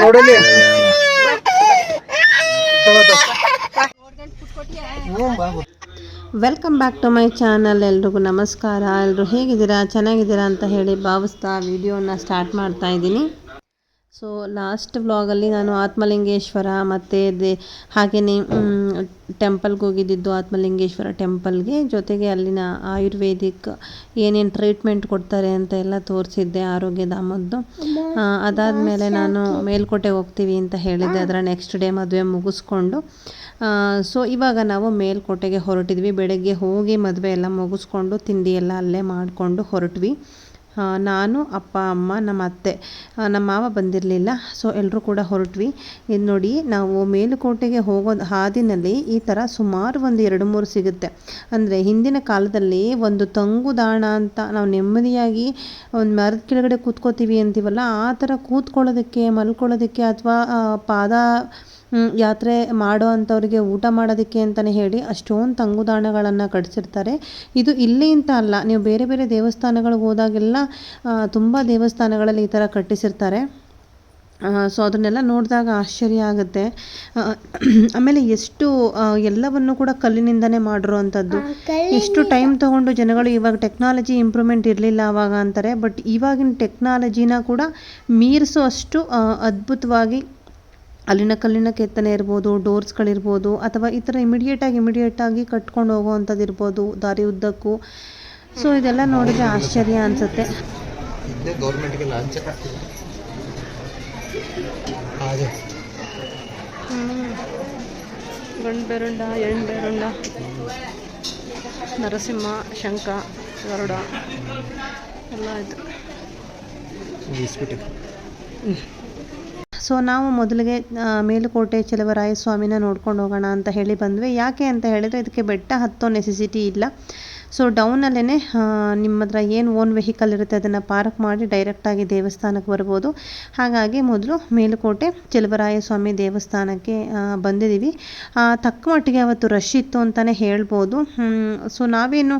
ನೋಡಲಿ. Welcome back to my channel. ಎಲ್ರಿಗೂ ನಮಸ್ಕಾರ. ಎಲ್ಲರೂ ಹೇಗಿದ್ದೀರಾ? ಚೆನ್ನಾಗಿದ್ದೀರಾ ಅಂತ ಹೇಳಿ ಭಾವಿಸ್ತಾ ವಿಡಿಯೋನ ಸ್ಟಾರ್ಟ್ ಮಾಡ್ತಾ ಇದ್ದೀನಿ. ಸೊ ಲಾಸ್ಟ್ ವ್ಲಾಗಲ್ಲಿ ನಾನು ಆತ್ಮಲಿಂಗೇಶ್ವರ ಮತ್ತು ದೇ ಹಾಗೆಯೇ ಟೆಂಪಲ್ಗೆ ಹೋಗಿದ್ದಿದ್ದು ಆತ್ಮಲಿಂಗೇಶ್ವರ ಟೆಂಪಲ್ಗೆ ಜೊತೆಗೆ ಅಲ್ಲಿನ ಆಯುರ್ವೇದಿಕ್ ಏನೇನು ಟ್ರೀಟ್ಮೆಂಟ್ ಕೊಡ್ತಾರೆ ಅಂತ ಎಲ್ಲ ತೋರಿಸಿದ್ದೆ ಆರೋಗ್ಯಧಾಮದ್ದು ಅದಾದಮೇಲೆ ನಾನು ಮೇಲ್ಕೋಟೆ ಹೋಗ್ತೀವಿ ಅಂತ ಹೇಳಿದ್ದೆ. ಅದರ ನೆಕ್ಸ್ಟ್ ಡೇ ಮದುವೆ ಮುಗಿಸ್ಕೊಂಡು. ಸೊ ಇವಾಗ ನಾವು ಮೇಲ್ಕೋಟೆಗೆ ಹೊರಟಿದ್ವಿ. ಬೆಳಗ್ಗೆ ಹೋಗಿ ಮದುವೆ ಎಲ್ಲ ಮುಗಿಸ್ಕೊಂಡು ತಿಂಡಿ ಎಲ್ಲ ಅಲ್ಲೇ ಮಾಡಿಕೊಂಡು ಹೊರಟ್ವಿ. ನಾನು, ಅಪ್ಪ, ಅಮ್ಮ, ನಮ್ಮ ಅತ್ತೆ ನಮ್ಮ ಮಾವ ಬಂದಿರಲಿಲ್ಲ. ಸೊ ಎಲ್ಲರೂ ಕೂಡ ಹೊರಟ್ವಿ. ಇದು ನೋಡಿ, ನಾವು ಮೇಲುಕೋಟೆಗೆ ಹೋಗೋ ಹಾದಿನಲ್ಲಿ ಈ ಥರ ಸುಮಾರು ಒಂದು ಎರಡು ಮೂರು ಸಿಗುತ್ತೆ. ಅಂದರೆ ಹಿಂದಿನ ಕಾಲದಲ್ಲಿ ಒಂದು ತಂಗುದಾಣ ಅಂತ ನಾವು ನೆಮ್ಮದಿಯಾಗಿ ಒಂದು ಮರದ ಕೆಳಗಡೆ ಕೂತ್ಕೋತೀವಿ ಅಂತೀವಲ್ಲ, ಆ ಥರ ಕೂತ್ಕೊಳ್ಳೋದಕ್ಕೆ, ಮಲ್ಕೊಳ್ಳೋದಕ್ಕೆ ಅಥವಾ ಪಾದ ಯಾತ್ರೆ ಮಾಡೋ ಅಂಥವ್ರಿಗೆ ಊಟ ಮಾಡೋದಕ್ಕೆ ಅಂತಲೇ ಹೇಳಿ ಅಷ್ಟೊಂದು ತಂಗುದಾಣಗಳನ್ನು ಕಟ್ಸಿರ್ತಾರೆ. ಇದು ಇಲ್ಲಿ ಅಂತ ಅಲ್ಲ ನೀವು ಬೇರೆ ಬೇರೆ ದೇವಸ್ಥಾನಗಳಿಗೆ ಹೋದಾಗೆಲ್ಲ ತುಂಬ ದೇವಸ್ಥಾನಗಳಲ್ಲಿ ಈ ಥರ ಕಟ್ಟಿಸಿರ್ತಾರೆ. ಸೊ ಅದನ್ನೆಲ್ಲ ನೋಡಿದಾಗ ಆಶ್ಚರ್ಯ ಆಗುತ್ತೆ. ಆಮೇಲೆ ಎಷ್ಟು ಎಲ್ಲವನ್ನು ಕೂಡ ಕಲ್ಲಿನಿಂದನೇ ಮಾಡಿರೋ ಅಂಥದ್ದು ಎಷ್ಟು ಟೈಮ್ ತಗೊಂಡು ಜನಗಳು ಇವಾಗ ಟೆಕ್ನಾಲಜಿ ಇಂಪ್ರೂವ್ಮೆಂಟ್ ಇರಲಿಲ್ಲ ಆವಾಗ ಅಂತಾರೆ ಬಟ್ ಇವಾಗಿನ ಟೆಕ್ನಾಲಜಿನ ಕೂಡ ಮೀರಿಸೋ ಅಷ್ಟು ಅದ್ಭುತವಾಗಿ ಅಲ್ಲಿನ ಕಲ್ಲಿನ ಕೆತ್ತನೆ ಇರ್ಬೋದು ಡೋರ್ಸ್ಗಳಿರ್ಬೋದು ಅಥವಾ ಈ ಥರ ಇಮಿಡಿಯೇಟಾಗಿ ಇಮಿಡಿಯೇಟಾಗಿ ಕಟ್ಕೊಂಡು ಹೋಗುವಂಥದ್ದು ಇರ್ಬೋದು ದಾರಿ ಉದ್ದಕ್ಕೂ. ಸೊ ಇದೆಲ್ಲ ನೋಡಿದ್ರೆ ಆಶ್ಚರ್ಯ ಅನಿಸುತ್ತೆ. ಗಂಡ್ಬೆರುಂಡ ಎಣ್ಬೆರುಂಡ ನರಸಿಂಹ ಶಂಖ ಗರುಡ. ಎಲ್ಲ ಆಯಿತು. ಸೊ ನಾವು ಮೊದಲಿಗೆ ಮೇಲುಕೋಟೆ ಚೆಲುವರಾಯ ಸ್ವಾಮಿನ ನೋಡ್ಕೊಂಡು ಹೋಗೋಣ ಅಂತ ಹೇಳಿ ಬಂದ್ವಿ. ಯಾಕೆ ಅಂತ ಹೇಳಿದರೆ, ಇದಕ್ಕೆ ಬೆಟ್ಟ ಹತ್ತೋ ನೆಸೆಸಿಟಿ ಇಲ್ಲ. ಸೊ ಡೌನಲ್ಲೇ ನಿಮ್ಮ ಹತ್ರ ಏನು ಓನ್ ವೆಹಿಕಲ್ ಇರುತ್ತೆ ಅದನ್ನು ಪಾರ್ಕ್ ಮಾಡಿ ಡೈರೆಕ್ಟಾಗಿ ದೇವಸ್ಥಾನಕ್ಕೆ ಬರ್ಬೋದು. ಹಾಗಾಗಿ ಮೊದಲು ಮೇಲುಕೋಟೆ ಚೆಲುವರಾಯ ಸ್ವಾಮಿ ದೇವಸ್ಥಾನಕ್ಕೆ ಬಂದಿದ್ದೀವಿ ತಕ್ಕ ಮಟ್ಟಿಗೆ ಅವತ್ತು ರಶ್ ಇತ್ತು ಅಂತಲೇ ಹೇಳ್ಬೋದು. ಸೊ ನಾವೇನು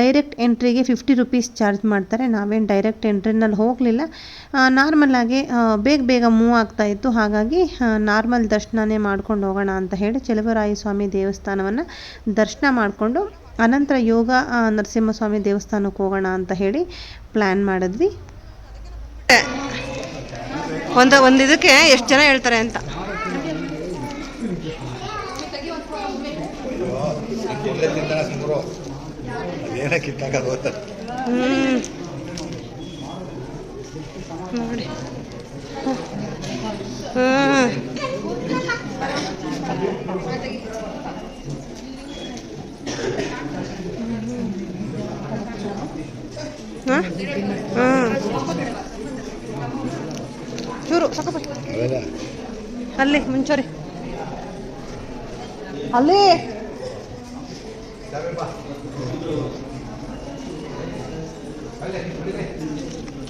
ಡೈರೆಕ್ಟ್ ಎಂಟ್ರಿಗೆ ಫಿಫ್ಟಿ ರುಪೀಸ್ ಚಾರ್ಜ್ ಮಾಡ್ತಾರೆ. ನಾವೇನು ಡೈರೆಕ್ಟ್ ಎಂಟ್ರಿನಲ್ಲಿ ಹೋಗಲಿಲ್ಲ. ನಾರ್ಮಲಾಗಿ ಬೇಗ ಬೇಗ ಮೂವ್ ಆಗ್ತಾ ಇತ್ತು. ಹಾಗಾಗಿ ನಾರ್ಮಲ್ ದರ್ಶನನೇ ಮಾಡ್ಕೊಂಡು ಹೋಗೋಣ ಅಂತ ಹೇಳಿ ಚೆಲುವರಾಯ ಸ್ವಾಮಿ ದೇವಸ್ಥಾನವನ್ನು ದರ್ಶನ ಮಾಡಿಕೊಂಡು ಅನಂತರ ಯೋಗ ನರಸಿಂಹಸ್ವಾಮಿ ದೇವಸ್ಥಾನಕ್ಕೆ ಹೋಗೋಣ ಅಂತ ಹೇಳಿ ಪ್ಲ್ಯಾನ್ ಮಾಡಿದ್ವಿ ಒಂದು ಒಂದು ಇದಕ್ಕೆ ಎಷ್ಟು ಜನ ಹೇಳ್ತಾರೆ ಅಂತ. ನೋಡಿ ಹ್ಮ್. ಹ? ಹಾಂ. ಚೂರು ಸಾಕಪ್ಪ ಅಲ್ಲಿ ಮುಂಚೋರಿ. ಅಲ್ಲಿ.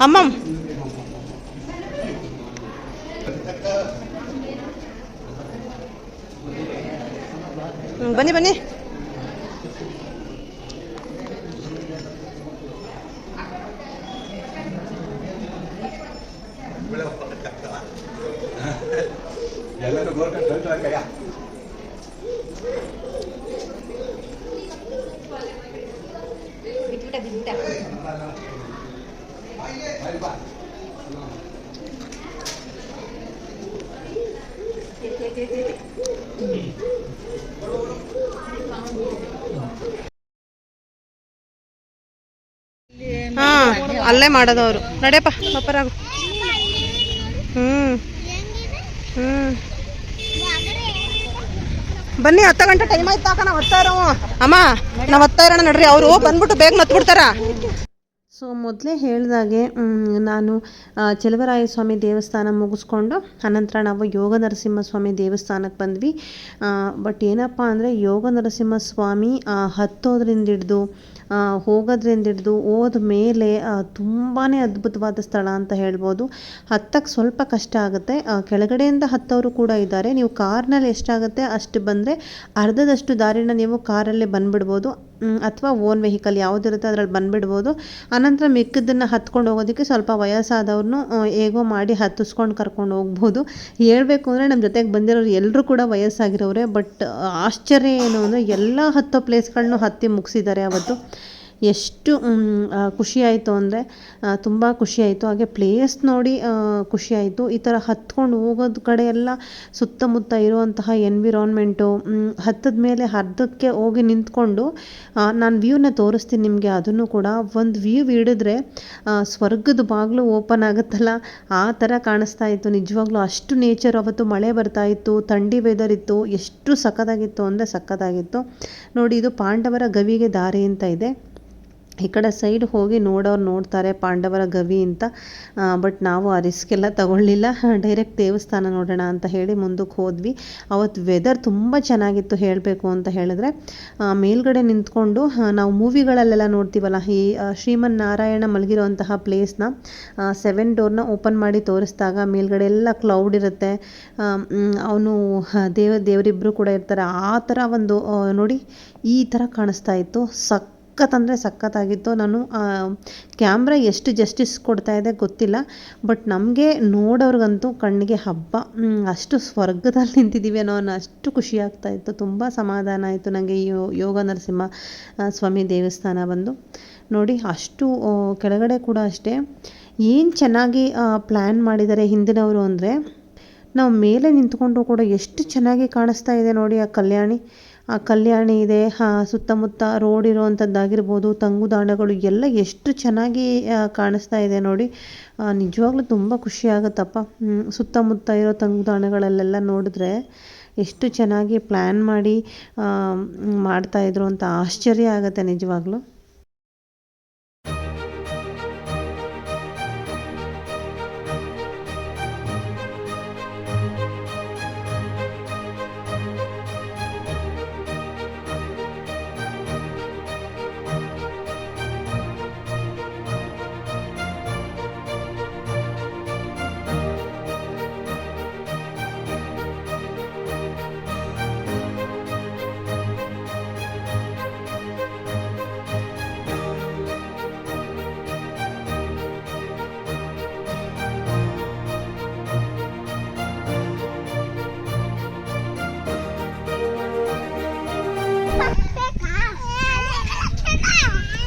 ಅಮ್ಮಮ್ ಬನ್ನಿ ಬನ್ನಿ. ಬನ್ನಿ ಎಲ್ಲರೂ ಗೋರ್ಕೊಂಡು ಕೈಯ ಹಾ ಅಲ್ಲೇ ಮಾಡೋದು ಅವರು ನಡೆಯಪ್ಪ ಪಪ್ಪರಾಗು ಹ್ಮ್. ಹ್ಮ್. ಬನ್ನಿ, ಹತ್ತು ಗಂಟೆ ಟೈಮ್ ಆಯ್ತು ತಾಕ, ನಾವು ಹತ್ತಾ ಇರೋ ಅಮ್ಮ, ನಾವು ಇರೋಣ ನಡ್ರಿ, ಅವರು ಬಂದ್ಬಿಟ್ಟು ಬೇಗ ಮತ್ಬಿಡ್ತಾರ ಸೊ, ಮೊದಲೇ ಹೇಳಿದಾಗೆ ನಾನು ಚಲುವರಾಯ ಸ್ವಾಮಿ ದೇವಸ್ಥಾನ ಮುಗಿಸ್ಕೊಂಡು ಅನಂತರ ನಾವು ಯೋಗ ನರಸಿಂಹಸ್ವಾಮಿ ದೇವಸ್ಥಾನಕ್ಕೆ ಬಂದ್ವಿ ಬಟ್ ಏನಪ್ಪ ಅಂದರೆ ಯೋಗ ನರಸಿಂಹಸ್ವಾಮಿ ಸ್ವಾಮಿ ಹತ್ತೋದ್ರಿಂದ ಹಿಡ್ದು ಹೋಗೋದ್ರಿಂದ ಹಿಡಿದು ಹೋದ ಮೇಲೆ ತುಂಬಾ ಅದ್ಭುತವಾದ ಸ್ಥಳ ಅಂತ ಹೇಳ್ಬೋದು. ಹತ್ತಕ್ಕೆ ಸ್ವಲ್ಪ ಕಷ್ಟ ಆಗುತ್ತೆ. ಕೆಳಗಡೆಯಿಂದ ಹತ್ತವರು ಕೂಡ ಇದ್ದಾರೆ. ನೀವು ಕಾರ್ನಲ್ಲಿ ಎಷ್ಟಾಗುತ್ತೆ ಅಷ್ಟು ಬಂದರೆ ಅರ್ಧದಷ್ಟು ದಾರಿನ ನೀವು ಕಾರಲ್ಲೇ ಬಂದುಬಿಡ್ಬೋದು. ಅಥವಾ ಓನ್ ವೆಹಿಕಲ್ ಯಾವುದಿರುತ್ತೆ ಅದರಲ್ಲಿ ಬಂದುಬಿಡ್ಬೋದು. ಆನಂತರ ಮಿಕ್ಕದನ್ನು ಹತ್ಕೊಂಡು ಹೋಗೋದಕ್ಕೆ ಸ್ವಲ್ಪ ವಯಸ್ಸಾದವ್ರನ್ನೂ ಹೇಗೋ ಮಾಡಿ ಹತ್ತಿಸ್ಕೊಂಡು ಕರ್ಕೊಂಡು ಹೋಗ್ಬೋದು. ಹೇಳಬೇಕು ಅಂದರೆ ನಮ್ಮ ಜೊತೆಗೆ ಬಂದಿರೋರು ಎಲ್ಲರೂ ಕೂಡ ವಯಸ್ಸಾಗಿರೋರೆ, ಬಟ್ ಆಶ್ಚರ್ಯ ಏನು ಅಂದರೆ ಎಲ್ಲ ಹತ್ತೋ ಪ್ಲೇಸ್ಗಳನ್ನೂ ಹತ್ತಿ ಮುಗಿಸಿದ್ದಾರೆ ಅವತ್ತು. ಎಷ್ಟು ಖುಷಿಯಾಯಿತು ಅಂದರೆ ತುಂಬ ಖುಷಿಯಾಯಿತು. ಹಾಗೆ ಪ್ಲೇಸ್ ನೋಡಿ ಖುಷಿಯಾಯಿತು. ಈ ಥರ ಹತ್ಕೊಂಡು ಹೋಗೋದು ಕಡೆ ಎಲ್ಲ ಸುತ್ತಮುತ್ತ ಇರುವಂತಹ ಎನ್ವಿರಾನ್ಮೆಂಟು ಹತ್ತದ ಮೇಲೆ ಅರ್ಧಕ್ಕೆ ಹೋಗಿ ನಿಂತ್ಕೊಂಡು ನಾನು ವ್ಯೂನ ತೋರಿಸ್ತೀನಿ ನಿಮಗೆ. ಅದನ್ನು ಕೂಡ ಒಂದು ವ್ಯೂ ಹಿಡಿದ್ರೆ ಸ್ವರ್ಗದ ಬಾಗಿಲು ಓಪನ್ ಆಗುತ್ತಲ್ಲ. ಆ ಥರ ಕಾಣಿಸ್ತಾ ಇತ್ತು. ನಿಜವಾಗ್ಲೂ ಅಷ್ಟು ನೇಚರ್ ಅವತ್ತು ಮಳೆ ಬರ್ತಾ ಇತ್ತು, ಥಂಡಿ ವೆದರ್ ಇತ್ತು. ಎಷ್ಟು ಸಖತ್ತಾಗಿತ್ತು ಅಂದರೆ ಸಖತ್ತಾಗಿತ್ತು. ನೋಡಿ, ಇದು ಪಾಂಡವರ ಗವಿಗೆ ದಾರಿ ಅಂತ ಇದೆ. ಈ ಕಡೆ ಸೈಡ್ ಹೋಗಿ ನೋಡೋರು ನೋಡ್ತಾರೆ ಪಾಂಡವರ ಗವಿ ಅಂತ. ಬಟ್ ನಾವು ಆ ರಿಸ್ಕ್ ಎಲ್ಲ ತಗೊಳ್ಳಿಲ್ಲ. ಡೈರೆಕ್ಟ್ ದೇವಸ್ಥಾನ ನೋಡೋಣ ಅಂತ ಹೇಳಿ ಮುಂದಕ್ಕೆ ಹೋದ್ವಿ. ಅವತ್ತು ವೆದರ್ ತುಂಬ ಚೆನ್ನಾಗಿತ್ತು ಹೇಳಬೇಕು ಅಂತ ಹೇಳಿದ್ರೆ. ಮೇಲ್ಗಡೆ ನಿಂತ್ಕೊಂಡು ನಾವು ಮೂವಿಗಳಲ್ಲೆಲ್ಲ ನೋಡ್ತೀವಲ್ಲ, ಈ ಶ್ರೀಮನ್ ನಾರಾಯಣ ಮಲಗಿರುವಂತಹ ಪ್ಲೇಸ್ನ ಸೆವೆನ್ ಡೋರ್ನ ಓಪನ್ ಮಾಡಿ ತೋರಿಸಿದಾಗ ಮೇಲ್ಗಡೆ ಎಲ್ಲ ಕ್ಲೌಡ್ ಇರುತ್ತೆ. ಅವನು ದೇವ ದೇವರಿಬ್ಬರು ಕೂಡ ಇರ್ತಾರೆ. ಆ ಥರ ಒಂದು ನೋಡಿ ಈ ಥರ ಕಾಣಿಸ್ತಾ ಇತ್ತು. ಸಕ್ ಸಖತ್ತಂದರೆ ಸಖತ್ತಾಗಿತ್ತು. ನಾನು ಕ್ಯಾಮ್ರಾ ಎಷ್ಟು ಜಸ್ಟಿಸ್ ಕೊಡ್ತಾ ಇದೆ ಗೊತ್ತಿಲ್ಲ. ಬಟ್ ನಮಗೆ ನೋಡೋರ್ಗಂತೂ ಕಣ್ಣಿಗೆ ಹಬ್ಬ ಅಷ್ಟು ಸ್ವರ್ಗದಲ್ಲಿ ನಿಂತಿದ್ದೀವಿ ಅನ್ನೋ ಅಷ್ಟು ಖುಷಿ ಆಗ್ತಾ ಇತ್ತು. ತುಂಬ ಸಮಾಧಾನ ಆಯಿತು ನನಗೆ ಯೋಗ ನರಸಿಂಹ ಸ್ವಾಮಿ ದೇವಸ್ಥಾನ ಬಂದು. ನೋಡಿ, ಅಷ್ಟು ಕೆಳಗಡೆ ಕೂಡ ಅಷ್ಟೇ. ಏನು ಚೆನ್ನಾಗಿ ಪ್ಲ್ಯಾನ್ ಮಾಡಿದ್ದಾರೆ ಹಿಂದಿನವರು ಅಂದರೆ, ನಾವು ಮೇಲೆ ನಿಂತ್ಕೊಂಡು ಕೂಡ ಎಷ್ಟು ಚೆನ್ನಾಗಿ ಕಾಣಿಸ್ತಾ ಇದೆ ನೋಡಿ ಆ ಕಲ್ಯಾಣಿ. ಆ ಕಲ್ಯಾಣಿ ಇದೆ ಸುತ್ತಮುತ್ತ ರೋಡ್ ಇರುವಂಥದ್ದಾಗಿರ್ಬೋದು ತಂಗುದಾಣಗಳು ಎಲ್ಲ ಎಷ್ಟು ಚೆನ್ನಾಗಿ ಕಾಣಿಸ್ತಾ ಇದೆ ನೋಡಿ. ನಿಜವಾಗ್ಲೂ ತುಂಬ ಖುಷಿ ಆಗುತ್ತಪ್ಪ. ಸುತ್ತಮುತ್ತ ಇರೋ ತಂಗುದಾಣಗಳಲ್ಲೆಲ್ಲ ನೋಡಿದ್ರೆ ಎಷ್ಟು ಚೆನ್ನಾಗಿ ಪ್ಲ್ಯಾನ್ ಮಾಡಿ ಮಾಡ್ತಾಯಿದ್ರು ಅಂತ ಆಶ್ಚರ್ಯ ಆಗುತ್ತೆ ನಿಜವಾಗ್ಲೂ.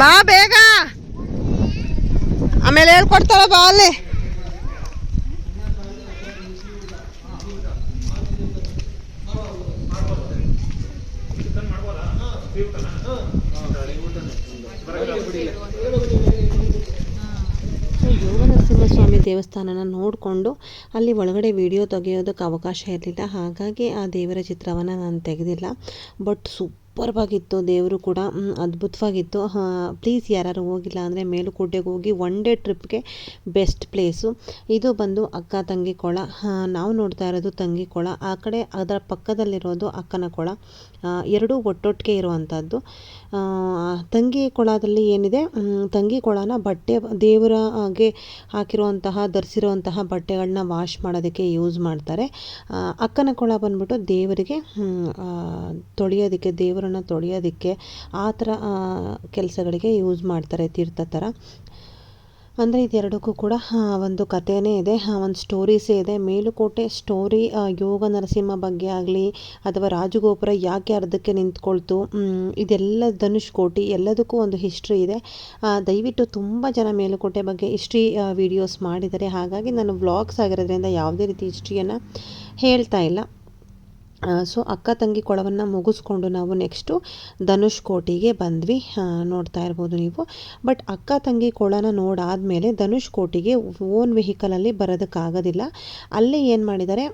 ಬಾ ಬೇಗ. ಆಮೇಲೆ ಹೇಳ್ಕೊಡ್ತಾಳ ಬಾ ಅಲ್ಲಿ. ಸ್ವಾಮಿ ದೇವಸ್ಥಾನನ ನೋಡಿಕೊಂಡು ಅಲ್ಲಿ ಒಳಗಡೆ ವಿಡಿಯೋ ತೆಗೆಯೋದಕ್ಕೆ ಅವಕಾಶ ಇರಲಿಲ್ಲ. ಹಾಗಾಗಿ ಆ ದೇವರ ಚಿತ್ರವನ್ನು ನಾನು ತೆಗೆದಿಲ್ಲ. ಬಟ್ ಸೂಪರ್ವಾಗಿತ್ತು ದೇವರು ಕೂಡ ಅದ್ಭುತವಾಗಿತ್ತು. ಪ್ಲೀಸ್ ಯಾರು ಹೋಗಿಲ್ಲ ಅಂದರೆ ಮೇಲುಕೋಟೆಗೆ ಹೋಗಿ ಒನ್ ಡೇ ಟ್ರಿಪ್ಗೆ ಬೆಸ್ಟ್ ಪ್ಲೇಸು ಇದು ಬಂದು ಅಕ್ಕ ತಂಗಿ ಕೊಳ. ನಾವು ನೋಡ್ತಾ ಇರೋದು ತಂಗಿ ಕೊಳ. ಆ ಕಡೆ ಅದರ ಪಕ್ಕದಲ್ಲಿರೋದು ಅಕ್ಕನ ಕೊಳ. ಎರಡೂ ಒಟ್ಟೊಟ್ಟಿಗೆ ಇರುವಂಥದ್ದು ತಂಗಿ ಕೊಳದಲ್ಲಿ ಏನಿದೆ? ತಂಗಿ ಕೊಳನ ಬಟ್ಟೆ ದೇವರಾಗೆ ಹಾಕಿರುವಂತಹ ಧರಿಸಿರುವಂತಹ ಬಟ್ಟೆಗಳನ್ನ ವಾಶ್ ಮಾಡೋದಕ್ಕೆ ಯೂಸ್ ಮಾಡ್ತಾರೆ. ಅಕ್ಕನ ಕೊಳ ಬಂದ್ಬಿಟ್ಟು ದೇವರಿಗೆ ತೊಳೆಯೋದಕ್ಕೆ ಆ, ದೇವರನ್ನ ತೊಳೆಯೋದಕ್ಕೆ ಆ ಥರ ಕೆಲಸಗಳಿಗೆ ಯೂಸ್ ಮಾಡ್ತಾರೆ ತೀರ್ಥ ಥರ. ಅಂದರೆ ಇದೆರಡಕ್ಕೂ ಕೂಡ ಒಂದು ಕಥೆನೇ ಇದೆ. ಒಂದು ಸ್ಟೋರೀಸೇ ಇದೆ. ಮೇಲುಕೋಟೆ ಸ್ಟೋರಿ ಯೋಗ ನರಸಿಂಹ ಬಗ್ಗೆ ಆಗಲಿ ಅಥವಾ ರಾಜಗೋಪುರ ಯಾಕೆ ಅರ್ಧಕ್ಕೆ ನಿಂತ್ಕೊಳ್ತು ಇದೆಲ್ಲ ಧನುಷ್ ಕೋಟಿ ಎಲ್ಲದಕ್ಕೂ ಒಂದು ಹಿಸ್ಟ್ರಿ ಇದೆ. ದಯವಿಟ್ಟು ತುಂಬ ಜನ ಮೇಲುಕೋಟೆ ಬಗ್ಗೆ ಹಿಸ್ಟ್ರಿ ವಿಡಿಯೋಸ್ ಮಾಡಿದ್ದಾರೆ ಹಾಗಾಗಿ ನಾನು ವ್ಲಾಗ್ಸ್ ಆಗಿರೋದ್ರಿಂದ ಯಾವುದೇ ರೀತಿ ಹಿಸ್ಟ್ರಿಯನ್ನು ಹೇಳ್ತಾ ಇಲ್ಲ. ಸೊ ಅಕ್ಕ ತಂಗಿ ಕೊಳವನ್ನು ಮುಗಿಸ್ಕೊಂಡು ನಾವು ನೆಕ್ಸ್ಟು ಧನುಷ್ ಕೋಟಿಗೆ ಬಂದ್ವಿ. ನೋಡ್ತಾ ಇರ್ಬೋದು ನೀವು. ಬಟ್ ಅಕ್ಕ ತಂಗಿ ಕೊಳನ ನೋಡಾದಮೇಲೆ ಧನುಷ್ ಕೋಟಿಗೆ ಓನ್ ವೆಹಿಕಲಲ್ಲಿ ಬರೋದಕ್ಕಾಗೋದಿಲ್ಲ. ಅಲ್ಲಿ ಏನು ಮಾಡಿದ್ದಾರೆ?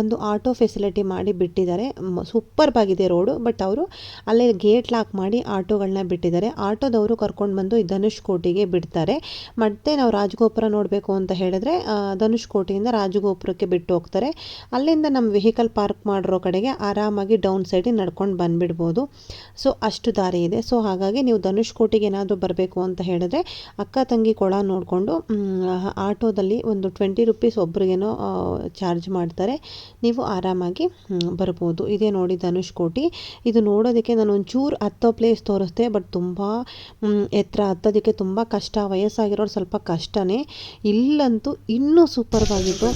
ಒಂದು ಆಟೋ ಫೆಸಿಲಿಟಿ ಮಾಡಿ ಬಿಟ್ಟಿದ್ದಾರೆ. ಸೂಪರ್ ಆಗಿದೆ ರೋಡು ಬಟ್ ಅವರು ಅಲ್ಲೇ ಗೇಟ್ ಲಾಕ್ ಮಾಡಿ ಆಟೋಗಳನ್ನ ಬಿಟ್ಟಿದ್ದಾರೆ. ಆಟೋದವರು ಕರ್ಕೊಂಡು ಬಂದು ಧನುಷ್ ಕೋಟಿಗೆ ಬಿಡ್ತಾರೆ. ಮತ್ತೆ ನಾವು ರಾಜಗೋಪುರ ನೋಡಬೇಕು ಅಂತ ಹೇಳಿದ್ರೆ ಧನುಷ್ ಕೋಟೆಯಿಂದ ರಾಜಗೋಪುರಕ್ಕೆ ಬಿಟ್ಟು ಹೋಗ್ತಾರೆ. ಅಲ್ಲಿಂದ ನಮ್ಮ ವೆಹಿಕಲ್ ಪಾರ್ಕ್ ಮಾಡಿರೋ ಕಡೆಗೆ ಆರಾಮಾಗಿ ಡೌನ್ ಸೈಡಿಗೆ ನಡ್ಕೊಂಡು ಬಂದುಬಿಡ್ಬೋದು. ಸೊ ಅಷ್ಟು ದಾರಿ ಇದೆ. ಸೊ ಹಾಗಾಗಿ ನೀವು ಧನುಷ್ ಕೋಟಿಗೆ ಏನಾದರೂ ಬರಬೇಕು ಅಂತ ಹೇಳಿದ್ರೆ ಅಕ್ಕ ತಂಗಿ ಕೊಳ ನೋಡಿಕೊಂಡು ಆಟೋದಲ್ಲಿ ಒಂದು ಟ್ವೆಂಟಿ ರುಪೀಸ್ ಒಬ್ರಿಗೇನೋ ಚಾರ್ಜ್ ಮಾಡ್ತಾರೆ. ನೀವು ಆರಾಮಾಗಿ ಬರ್ಬೋದು. ಇದೇ ನೋಡಿ ಧನುಷ್ ಕೋಟಿ. ಇದು ನೋಡೋದಕ್ಕೆ ನಾನು ಒಂಚೂರು ಹತ್ತೋ ಪ್ಲೇಸ್ ತೋರಿಸ್ದೆ ಬಟ್ ತುಂಬ ಎತ್ತರ ಹತ್ತೋದಕ್ಕೆ ತುಂಬ ಕಷ್ಟ. ವಯಸ್ಸಾಗಿರೋರು ಸ್ವಲ್ಪ ಕಷ್ಟನೇ. ಇಲ್ಲಂತೂ ಇನ್ನೂ ಸೂಪರ್ವಾಗಿತ್ತು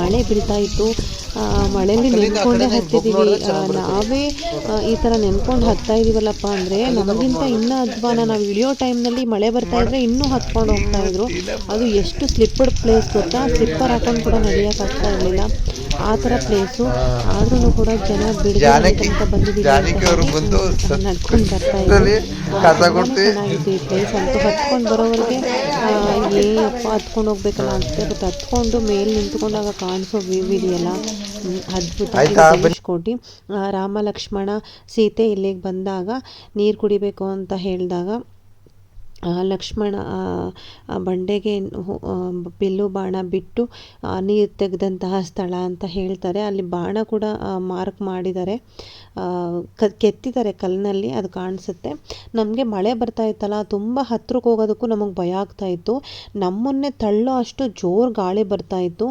ಮಳೆ ಬೀಳ್ತಾ ಇತ್ತು. ಮಳೆಯಲ್ಲಿ ನೆನ್ಕೊಂಡೇ ಹತ್ತಿದ್ದೀವಿ. ನಾವೇ ಈ ಥರ ನೆನ್ಕೊಂಡು ಹತ್ತಾ ಇದೀವಲ್ಲಪ್ಪ ಅಂದರೆ ನಮಗಿಂತ ಇನ್ನೂ ಅಧ್ವಾನ ನಾವು ಇಳಿಯೋ ಟೈಮ್ನಲ್ಲಿ ಮಳೆ ಬರ್ತಾ ಇದ್ರೆ ಇನ್ನೂ ಹತ್ಕೊಂಡು ಹೋಗ್ತಾ ಇದ್ರು. ಅದು ಎಷ್ಟು ಸ್ಲಿಪ್ಪಡ್ ಪ್ಲೇಸ್ ಗೊತ್ತಾ? ಸ್ಲಿಪ್ಪರ್ ಹಾಕೊಂಡು ಕೂಡ ನಡೆಯೋಕ್ಕಾಗ್ತಾ ಇರಲಿಲ್ಲ. ಆ ಥರ ಪ್ಲೇಸು ಆದ್ರೂ ಕೂಡ ಜನ ಬಿಡದೆ ಜಾನಕಿ- ತನಕ ಬಂದಿದ್ದೀವಿ ಬಂದು ಅಂತ ನಡ್ಕೊಂಡು ಬರ್ತಾ. ಈ ಪ್ಲೇಸ್ ಅಂತೂ. ಹತ್ಕೊಂಡು ಬರೋವರೆಗೆ ಏನಪ್ಪ ಹತ್ಕೊಂಡು ಹೋಗ್ಬೇಕಲ್ಲ ಅನ್ಸುತ್ತೆ ಬಟ್ ಹತ್ಕೊಂಡು ಮೇಲೆ ನಿಂತ್ಕೊಂಡಾಗ ಕಾಣಿಸೋ ವ್ಯೂ ಇದೆಯಲ್ಲ. ಅದ್ಭುತ. ಕೋಟಿ ರಾಮ ಲಕ್ಷ್ಮಣ ಸೀತೆ ಇಲ್ಲಿಗೆ ಬಂದಾಗ ನೀರು ಕುಡಿಬೇಕು ಅಂತ ಹೇಳಿದಾಗ ಲಕ್ಷ್ಮಣ ಬಂಡೆಗೆ ಬಿಲ್ಲು ಬಾಣ ಬಿಟ್ಟು ನೀರು ತೆಗೆದಂತಹ ಸ್ಥಳ ಅಂತ ಹೇಳ್ತಾರೆ. ಅಲ್ಲಿ ಬಾಣ ಕೂಡ ಮಾರ್ಕ್ ಮಾಡಿದ್ದಾರೆ. ಕ ಕೆತ್ತಿದ್ದಾರೆ ಕಲ್ಲಿನಲ್ಲಿ ಅದು ಕಾಣಿಸುತ್ತೆ. ನಮಗೆ ಮಳೆ ಬರ್ತಾ ಇತ್ತಲ್ಲ, ತುಂಬ ಹತ್ರಕ್ಕೆ ಹೋಗೋದಕ್ಕೂ ನಮಗೆ ಭಯ ಆಗ್ತಾ ಇತ್ತು. ನಮ್ಮನ್ನೇ ತಳ್ಳೋ ಅಷ್ಟು ಜೋರು ಗಾಳಿ ಬರ್ತಾ ಇತ್ತು.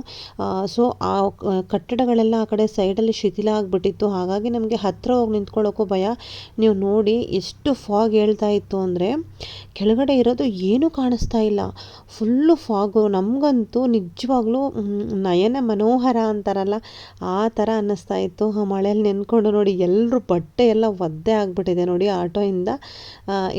ಸೊ ಆ ಕಟ್ಟಡಗಳೆಲ್ಲ ಆ ಕಡೆ ಸೈಡಲ್ಲಿ ಶಿಥಿಲ ಆಗಿಬಿಟ್ಟಿತ್ತು. ಹಾಗಾಗಿ ನಮಗೆ ಹತ್ತಿರ ಹೋಗಿ ನಿಂತ್ಕೊಳ್ಳೋಕ್ಕೂ ಭಯ. ನೀವು ನೋಡಿ ಎಷ್ಟು ಫಾಗ್ ಹೇಳ್ತಾ ಇತ್ತು ಅಂದರೆ, ಕೆಳಗಡೆ ಇರೋದು ಏನೂ ಕಾಣಿಸ್ತಾ ಇಲ್ಲ. ಫುಲ್ಲು ಫಾಗು ನಮಗಂತೂ ನಿಜವಾಗ್ಲೂ ನಯನ ಮನೋಹರ ಅಂತಾರಲ್ಲ, ಆ ಥರ ಅನ್ನಿಸ್ತಾ ಇತ್ತು. ಮಳೆಯಲ್ಲಿ ನೆನ್ಕೊಂಡು ನೋಡಿ ಎಲ್ಲರೂ ಬಟ್ಟೆ ಎಲ್ಲ ಒದ್ದೆ ಆಗಿಬಿಟ್ಟಿದೆ ನೋಡಿ ಆಟೋಯಿಂದ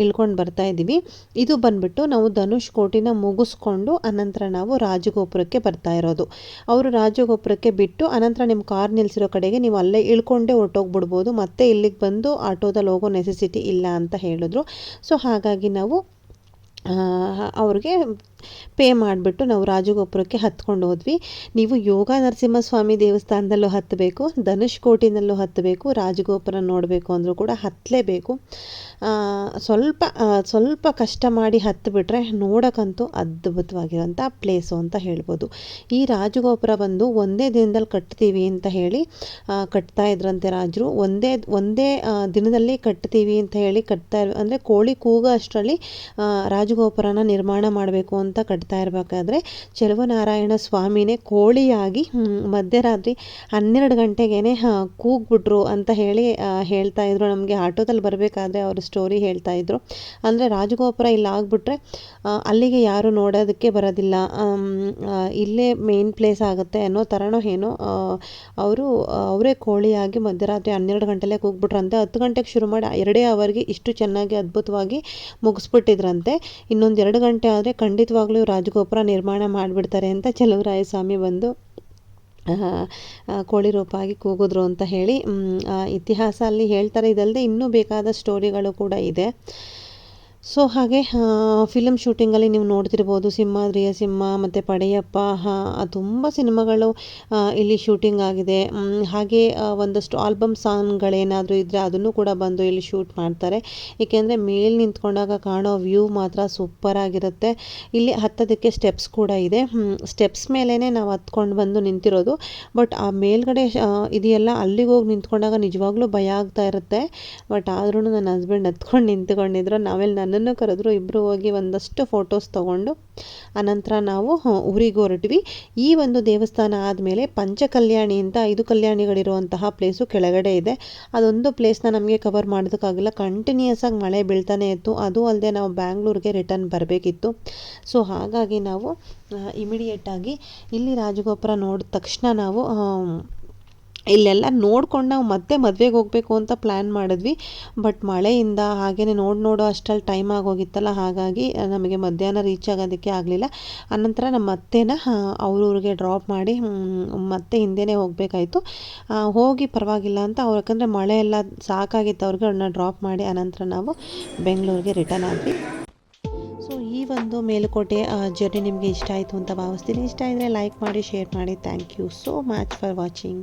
ಇಳ್ಕೊಂಡು ಬರ್ತಾ ಇದ್ದೀವಿ. ಇದು ಬಂದ್ಬಿಟ್ಟು ನಾವು ಧನುಷ್ ಕೋಟಿನ ಮುಗಿಸ್ಕೊಂಡು ಅನಂತರ ನಾವು ರಾಜಗೋಪುರಕ್ಕೆ ಬರ್ತಾ ಇರೋದು. ಅವರು ರಾಜಗೋಪುರಕ್ಕೆ ಬಿಟ್ಟು ಅನಂತರ ನಿಮ್ಮ ಕಾರ್ ನಿಲ್ಲಿಸಿರೋ ಕಡೆಗೆ ನೀವು ಅಲ್ಲೇ ಇಳ್ಕೊಂಡೇ ಹೊರ್ಟೋಗ್ಬಿಡ್ಬೋದು, ಮತ್ತೆ ಇಲ್ಲಿಗೆ ಬಂದು ಆಟೋದಲ್ಲಿ ಹೋಗೋ ನೆಸೆಸಿಟಿ ಇಲ್ಲ ಅಂತ ಹೇಳಿದ್ರು. ಸೊ ಹಾಗಾಗಿ ನಾವು ಅವ್ರಿಗೆ ಪೇ ಮಾಡಿಬಿಟ್ಟು ನಾವು ರಾಜಗೋಪುರಕ್ಕೆ ಹತ್ಕೊಂಡು ಹೋದ್ವಿ. ನೀವು ಯೋಗ ನರಸಿಂಹಸ್ವಾಮಿ ದೇವಸ್ಥಾನದಲ್ಲೂ ಹತ್ತಬೇಕು ಧನುಷ್ ಕೋಟಿನಲ್ಲೂ ಹತ್ತಬೇಕು, ರಾಜಗೋಪುರ ನೋಡಬೇಕು ಅಂದರೂ ಕೂಡ ಹತ್ತಲೇಬೇಕು. ಸ್ವಲ್ಪ ಸ್ವಲ್ಪ ಕಷ್ಟ ಮಾಡಿ ಹತ್ತಿಬಿಟ್ರೆ ನೋಡೋಕ್ಕಂತೂ ಅದ್ಭುತವಾಗಿರೋಂಥ ಪ್ಲೇಸು ಅಂತ ಹೇಳ್ಬೋದು. ಈ ರಾಜಗೋಪುರ ಬಂದು ಒಂದೇ ದಿನದಲ್ಲಿ ಕಟ್ತೀವಿ ಅಂತ ಹೇಳಿ ಕಟ್ತಾ ಇದ್ರಂತೆ ರಾಜರು. ಒಂದೇ ಒಂದೇ ದಿನದಲ್ಲಿ ಕಟ್ತೀವಿ ಅಂತ ಹೇಳಿ ಕಟ್ತಾ ಅಂದರೆ ಕೋಳಿ ಕೂಗೋ ಅಷ್ಟರಲ್ಲಿ ರಾಜಗೋಪುರನ ನಿರ್ಮಾಣ ಮಾಡಬೇಕು ಕಟ್ತಾ ಇರಬೇಕಾದ್ರೆ ಚೆಲುವನಾರಾಯಣ ಸ್ವಾಮಿನೇ ಕೋಳಿಯಾಗಿ ಮಧ್ಯರಾತ್ರಿ ಹನ್ನೆರಡು ಗಂಟೆಗೇನೆ ಕೂಗ್ಬಿಟ್ರು ಅಂತ ಹೇಳಿ ಹೇಳ್ತಾ ಇದ್ರು. ನಮಗೆ ಆಟೋದಲ್ಲಿ ಬರಬೇಕಾದ್ರೆ ಅವರು ಸ್ಟೋರಿ ಹೇಳ್ತಾ ಇದ್ರು. ಅಂದರೆ ರಾಜಗೋಪುರ ಇಲ್ಲಿ ಆಗ್ಬಿಟ್ರೆ ಅಲ್ಲಿಗೆ ಯಾರು ನೋಡೋದಕ್ಕೆ ಬರೋದಿಲ್ಲ. ಇಲ್ಲೇ ಮೇನ್ ಪ್ಲೇಸ್ ಆಗುತ್ತೆ ಅನ್ನೋ ಥರನೋ ಏನೋ ಅವರು, ಅವರೇ ಕೋಳಿಯಾಗಿ ಮಧ್ಯರಾತ್ರಿ ಹನ್ನೆರಡು ಗಂಟೆಲೆ ಕೂಗ್ಬಿಟ್ರಂತೆ. ಹತ್ತು ಗಂಟೆಗೆ ಶುರು ಮಾಡಿ ಎರಡೇ ಅವರ್ಗೆ ಇಷ್ಟು ಚೆನ್ನಾಗಿ ಅದ್ಭುತವಾಗಿ ಮುಗಿಸ್ಬಿಟ್ಟಿದ್ರಂತೆ. ಇನ್ನೊಂದು ಎರಡು ಗಂಟೆ ಆದರೆ ಖಂಡಿತವಾಗ್ಲೂ ರಾಜಗೋಪುರ ನಿರ್ಮಾಣ ಮಾಡಿಬಿಡ್ತಾರೆ ಅಂತ ಚೆಲುವರಾಯಸ್ವಾಮಿ ಬಂದು ಕೋಳಿ ರೂಪಾಗಿ ಕೂಗಿದ್ರು ಅಂತ ಹೇಳಿ ಇತಿಹಾಸ ಅಲ್ಲಿ ಹೇಳ್ತಾರೆ. ಇದಲ್ಲದೆ ಇನ್ನೂ ಬೇಕಾದ ಸ್ಟೋರಿಗಳು ಕೂಡ ಇದೆ. ಸೊ ಹಾಗೆ ಫಿಲಮ್ ಶೂಟಿಂಗಲ್ಲಿ ನೀವು ನೋಡ್ತಿರ್ಬೋದು ಸಿಂಹಾದ್ರಿಯ ಸಿಂಹ, ಮತ್ತು ಪಡೆಯಪ್ಪ ತುಂಬ ಸಿನಿಮಾಗಳು ಇಲ್ಲಿ ಶೂಟಿಂಗ್ ಆಗಿದೆ. ಹಾಗೆ ಒಂದಷ್ಟು ಆಲ್ಬಮ್ ಸಾಂಗ್ಗಳೇನಾದರೂ ಇದ್ದರೆ ಅದನ್ನು ಕೂಡ ಬಂದು ಇಲ್ಲಿ ಶೂಟ್ ಮಾಡ್ತಾರೆ. ಏಕೆಂದರೆ ಮೇಲೆ ನಿಂತ್ಕೊಂಡಾಗ ಕಾಣೋ ವ್ಯೂ ಮಾತ್ರ ಸೂಪರ್ ಆಗಿರುತ್ತೆ. ಇಲ್ಲಿ ಹತ್ತೋದಕ್ಕೆ ಸ್ಟೆಪ್ಸ್ ಕೂಡ ಇದೆ. ಸ್ಟೆಪ್ಸ್ ಮೇಲೇ ನಾವು ಹತ್ಕೊಂಡು ಬಂದು ನಿಂತಿರೋದು. ಬಟ್ ಆ ಮೇಲ್ಗಡೆ ಇದೆಯಲ್ಲ, ಅಲ್ಲಿಗೆ ಹೋಗಿ ನಿಂತ್ಕೊಂಡಾಗ ನಿಜವಾಗ್ಲೂ ಭಯ ಆಗ್ತಾ ಇರುತ್ತೆ. ಬಟ್ ಆದ್ರೂ ನನ್ನ ಹಸ್ಬೆಂಡ್ ಹತ್ಕೊಂಡು ನಿಂತ್ಕೊಂಡಿದ್ರು. ನಾವೆಲ್ಲ ನನ್ನನ್ನು ಕರೆದ್ರು ಇಬ್ಬರು ಹೋಗಿ ಒಂದಷ್ಟು ಫೋಟೋಸ್ ತೊಗೊಂಡು, ಅನಂತರ ನಾವು ಊರಿಗೆ ಹೊರಟ್ವಿ. ಈ ಒಂದು ದೇವಸ್ಥಾನ ಆದಮೇಲೆ ಪಂಚಕಲ್ಯಾಣಿ ಅಂತ ಐದು ಕಲ್ಯಾಣಿಗಳಿರುವಂತಹ ಪ್ಲೇಸು ಕೆಳಗಡೆ ಇದೆ. ಅದೊಂದು ಪ್ಲೇಸ್ನ ನಮಗೆ ಕವರ್ ಮಾಡೋದಕ್ಕಾಗಿಲ್ಲ. ಕಂಟಿನ್ಯೂಸ್ ಆಗಿ ಮಳೆ ಬೀಳ್ತಾನೆ ಇತ್ತು. ಅದು ಅಲ್ಲದೆ ನಾವು ಬ್ಯಾಂಗ್ಳೂರಿಗೆ ರಿಟರ್ನ್ ಬರಬೇಕಿತ್ತು. ಸೊ ಹಾಗಾಗಿ ನಾವು ಇಮಿಡಿಯೇಟಾಗಿ ಇಲ್ಲಿ ರಾಜಗೋಪುರ ನೋಡಿದ ತಕ್ಷಣ ನಾವು ಇಲ್ಲೆಲ್ಲ ನೋಡ್ಕೊಂಡು ನಾವು ಮತ್ತೆ ಮದುವೆಗೆ ಹೋಗಬೇಕು ಅಂತ ಪ್ಲ್ಯಾನ್ ಮಾಡಿದ್ವಿ. ಬಟ್ ಮಳೆಯಿಂದ ಹಾಗೆಯೇ ನೋಡಿ ನೋಡೋ ಅಷ್ಟರಲ್ಲಿ ಟೈಮ್ ಆಗೋಗಿತ್ತಲ್ಲ, ಹಾಗಾಗಿ ನಮಗೆ ಮಧ್ಯಾಹ್ನ ರೀಚ್ ಆಗೋದಕ್ಕೆ ಆಗಲಿಲ್ಲ. ಅನಂತರ ನಮ್ಮ ಅತ್ತೆನ ಅವ್ರೂರಿಗೆ ಡ್ರಾಪ್ ಮಾಡಿ ಮತ್ತೆ ಹಿಂದೆ ಹೋಗಬೇಕಾಯಿತು. ಹೋಗಿ ಪರವಾಗಿಲ್ಲ ಅಂತ ಅವ್ರು, ಯಾಕಂದರೆ ಮಳೆ ಎಲ್ಲ ಸಾಕಾಗಿತ್ತು, ಅವ್ರಿಗೆ ಅವ್ರನ್ನ ಡ್ರಾಪ್ ಮಾಡಿ ಅನಂತರ ನಾವು ಬೆಂಗಳೂರಿಗೆ ರಿಟರ್ನ್ ಆದ್ವಿ. ಸೊ ಈ ಒಂದು ಮೇಲುಕೋಟೆ ಜರ್ನಿ ನಿಮಗೆ ಇಷ್ಟ ಆಯಿತು ಅಂತ ಭಾವಿಸ್ತೀನಿ. ಇಷ್ಟ ಇದ್ದರೆ ಲೈಕ್ ಮಾಡಿ ಶೇರ್ ಮಾಡಿ. Thank you so much for watching